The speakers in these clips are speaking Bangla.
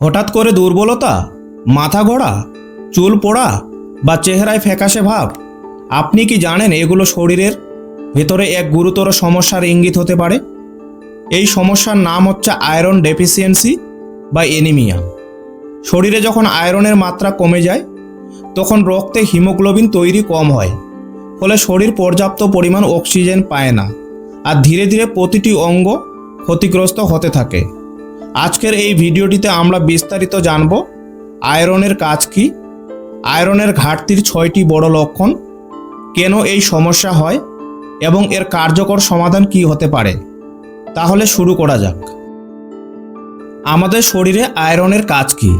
হঠাৎ করে দুর্বলতা, মাথা ঘোরা চুল পোড়া বা চেহারায় ফ্যাকাশে ভাব, আপনি কি জানেন এগুলো শরীরের ভেতরে এক গুরুতর সমস্যার ইঙ্গিত হতে পারে? এই সমস্যার নাম হচ্ছে আয়রন ডেফিসিয়েন্সি বা এনিমিয়া। শরীরে যখন আয়রনের মাত্রা কমে যায়, তখন রক্তে হিমোগ্লোবিন তৈরি কম হয়, ফলে শরীর পর্যাপ্ত পরিমাণ অক্সিজেন পায় না, আর ধীরে ধীরে প্রতিটি অঙ্গ ক্ষতিগ্রস্ত হতে থাকে। আজকের এই ভিডিওটিতে আমরা বিস্তারিত জানব আয়রনের কাজ কি, আয়রনের ঘাটতির ছয়টি বড় লক্ষণ, কেন এই সমস্যা হয় এবং এর কার্যকর সমাধান কি হতে পারে। তাহলে শুরু করা যাক। আমাদের শরীরে আয়রনের কাজ কি?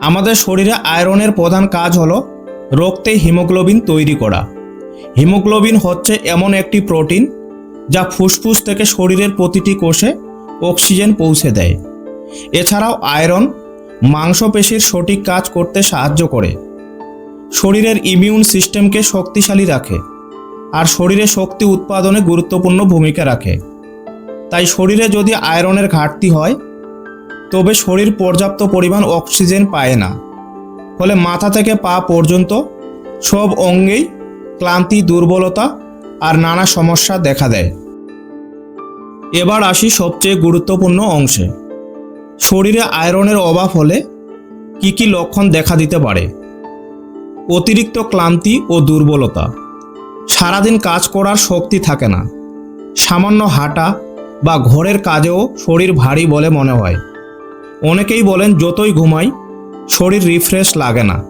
আমাদের শরীরে আয়রনের প্রধান কাজ হলো রক্তে হিমোগ্লোবিন তৈরি করা। হিমোগ্লোবিন হচ্ছে এমন একটি প্রোটিন যা ফুসফুস থেকে শরীরের প্রতিটি কোষে অক্সিজেন পৌঁছে দেয়। এছাড়াও আয়রন মাংসপেশির সঠিক কাজ করতে সাহায্য করে। শরীরের ইমিউন সিস্টেমকে শক্তিশালী রাখে আর শরীরে শক্তি উৎপাদনে গুরুত্বপূর্ণ ভূমিকা রাখে। তাই শরীরে যদি আয়রনের ঘাটতি হয়, তবে শরীর পর্যাপ্ত পরিমাণ অক্সিজেন পায় না। ফলে মাথা থেকে পা পর্যন্ত সব অঙ্গেই ক্লান্তি, দুর্বলতা আর নানা সমস্যা দেখা দেয়। এবার আসি সবচেয়ে গুরুত্বপূর্ণ অংশে। শরীরে আয়রনের অভাব হলে কি কি লক্ষণ দেখা দিতে পারে? অতিরিক্ত ক্লান্তি ও দুর্বলতা। সারাদিন কাজ করার শক্তি থাকে না। সামান্য হাঁটা বা ঘরের কাজেও শরীর ভারী বলে মনে হয়। অনেকেই বলেন যতই ঘুমাই, শরীর রিফ্রেশ লাগে না।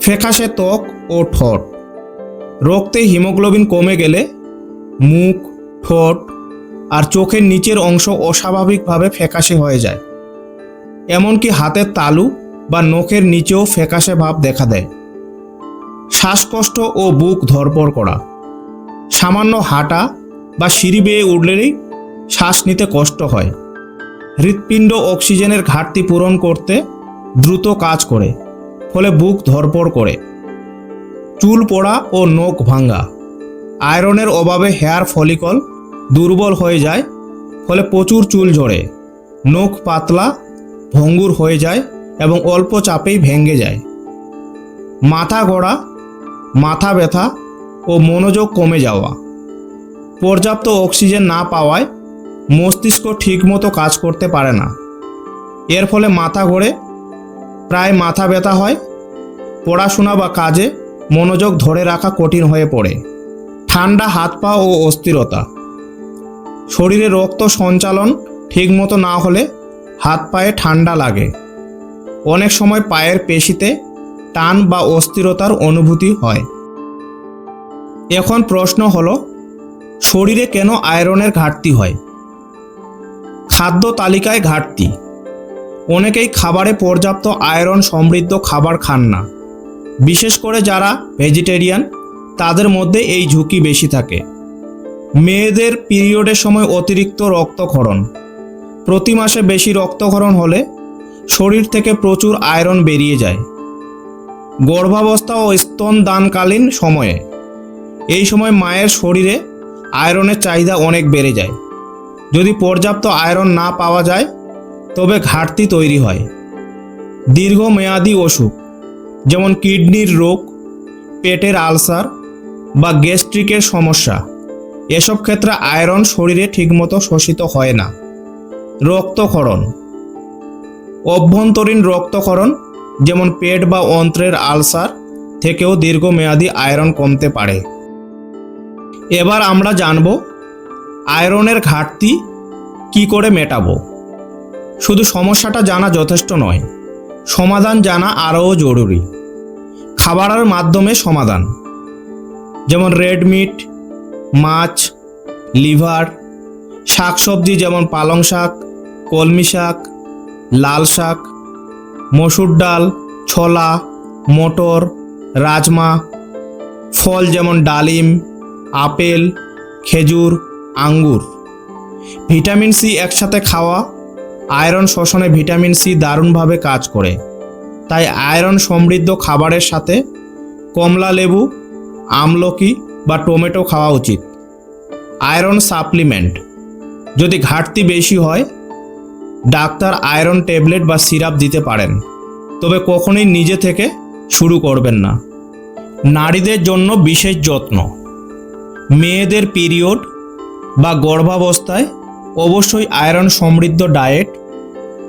ফ্যাকাশে ত্বক ও ঠোঁট। রক্তে হিমোগ্লোবিন কমে গেলে মুখ, ঠোঁট আর চোখের নিচের অংশ অস্বাভাবিকভাবে ফ্যাকাশে হয়ে যায়। এমনকি হাতের তালু বা নখের নিচেও ফ্যাকাশে ভাব দেখা দেয়। শ্বাসকষ্ট ও বুক ধরপড় করা। সামান্য হাঁটা বা সিঁড়ি বেয়ে উঠলেই শ্বাস নিতে কষ্ট হয়। হৃৎপিণ্ড অক্সিজেনের ঘাটতি পূরণ করতে দ্রুত কাজ করে, ফলে বুক ধরপড় করে। চুল পড়া ও নখ ভাঙ্গা আয়রনের অভাবে হেয়ার ফলিকল দুর্বল হয়ে যায়, ফলে প্রচুর চুল ঝরে, নখ পাতলা, ভঙ্গুর হয়ে যায় এবং অল্প চাপেই ভেঙে যায়। মাথা গড়া, মাথা ব্যথা ও মনোযোগ কমে যাওয়া। পর্যাপ্ত অক্সিজেন না পাওয়ায় মস্তিষ্ক ঠিকমতো কাজ করতে পারে না। এর ফলে মাথা ঘোরে, প্রায় মাথা ব্যথা হয়, পড়াশোনা বা কাজে মনোযোগ ধরে রাখা কঠিন হয়ে পড়ে। ঠান্ডা হাত পা ও অস্থিরতা। শরীরে রক্ত সঞ্চালন ঠিকমতো না হলে হাত পায়ে ঠান্ডা লাগে। অনেক সময় পায়ের পেশিতে টান বা অস্থিরতার অনুভূতি হয়। এখন প্রশ্ন হলো, শরীরে কেন আয়রনের ঘাটতি হয়? খাদ্য তালিকায় ঘাটতি। অনেকেই খাবারে পর্যাপ্ত আয়রন সমৃদ্ধ খাবার খান না। বিশেষ করে যারা ভেজিটেরিয়ান, তাদের মধ্যে এই ঝুঁকি বেশি থাকে। মেয়েদের পিরিয়ডের সময় অতিরিক্ত রক্তক্ষরণ। প্রতি মাসে বেশি রক্তক্ষরণ হলে শরীর থেকে প্রচুর আয়রন বেরিয়ে যায়। গর্ভাবস্থা ও স্তন দানকালীন সময়ে। এই সময় মায়ের শরীরে আয়রনের চাহিদা অনেক বেড়ে যায়। যদি পর্যাপ্ত আয়রন না পাওয়া যায়, তবে ঘাটতি তৈরি হয়। দীর্ঘমেয়াদী অসুখ, যেমন কিডনির রোগ, পেটের আলসার বা গ্যাস্ট্রিকের সমস্যা। এসব ক্ষেত্রে আয়রন শরীরে ঠিকমতো শোষিত হয় না। রক্তক্ষরণ। অভ্যন্তরীণ রক্তক্ষরণ, যেমন পেট বা অন্ত্রের আলসার, থেকেও দীর্ঘমেয়াদী আয়রন কমতে পারে। এবার আমরা জানব, আয়রনের ঘাটতি কি করে মেটাবো? শুধু সমস্যাটা জানা যথেষ্ট নয়, সমাধান জানা আরও জরুরি। খাবারের মাধ্যমে সমাধান। যেমন রেড মিট মাছ, লিভার, শাকসবজি যেমন পালং শাক, কলমি শাক, লাল শাক, মসুর ডাল, ছোলা, মটর, রাজমা, ফল যেমন ডালিম, আপেল, খেজুর, আঙ্গুর। ভিটামিন সি একসাথে খাওয়া আয়রন শোষণে ভিটামিন সি দারুণভাবে কাজ করে। তাই আয়রন সমৃদ্ধ খাবারের সাথে কমলা লেবু, আমলকি বা টমেটো খাওয়া উচিত। Iron supplement. যদি ঘাটতি বেশি হয়, ডাক্তার আয়রন ট্যাবলেট বা সিরাপ দিতে পারেন। তবে কখনোই নিজে থেকে শুরু করবেন না। নারীদের জন্য বিশেষ যত্ন। মেয়েদের পিরিয়ড বা গর্ভাবস্থায় অবশ্যই আয়রন সমৃদ্ধ ডায়েট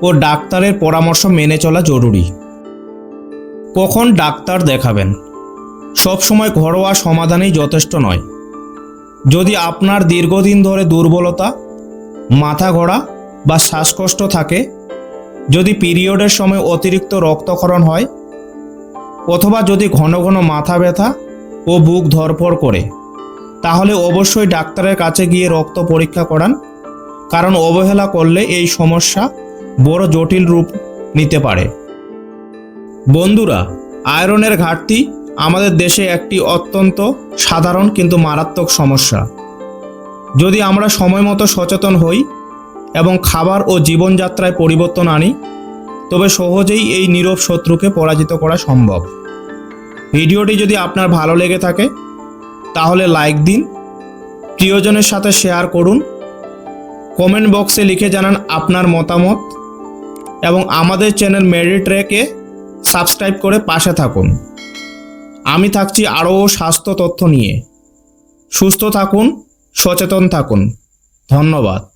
ও ডাক্তারের পরামর্শ মেনে চলা জরুরি। কখন ডাক্তার দেখাবেন? সবসময় ঘরোয়া সমাধানই যথেষ্ট নয়। যদি আপনার দীর্ঘদিন ধরে দুর্বলতা, মাথা ঘোরা বা শ্বাসকষ্ট থাকে, যদি পিরিয়ডের সময় অতিরিক্ত রক্তক্ষরণ হয়, অথবা যদি ঘন ঘন মাথা ব্যথা ও বুক ধরপড় করে, তাহলে অবশ্যই ডাক্তারের কাছে গিয়ে রক্ত পরীক্ষা করান, কারণ অবহেলা করলে এই সমস্যা বড় জটিল রূপ নিতে পারে। বন্ধুরা, আয়রনের ঘাটতি আমাদের দেশে একটি অত্যন্ত সাধারণ কিন্তু মারাত্মক সমস্যা। যদি আমরা সময় মতো সচেতন হই এবং খাবার ও জীবনযাত্রায় পরিবর্তন আনি, তবে সহজেই এই নীরব শত্রুকে পরাজিত করা সম্ভব। ভিডিওটি যদি আপনার ভালো লেগে থাকে, তাহলে লাইক দিন, প্রিয়জনের সাথে শেয়ার করুন, কমেন্ট বক্সে লিখে জানান আপনার মতামত এবং আমাদের চ্যানেল মেরিট্রেকে সাবস্ক্রাইব করে পাশে থাকুন। আমি থাকছি আরও স্বাস্থ্য তথ্য নিয়ে। সুস্থ থাকুন সচেতন থাকুন। ধন্যবাদ।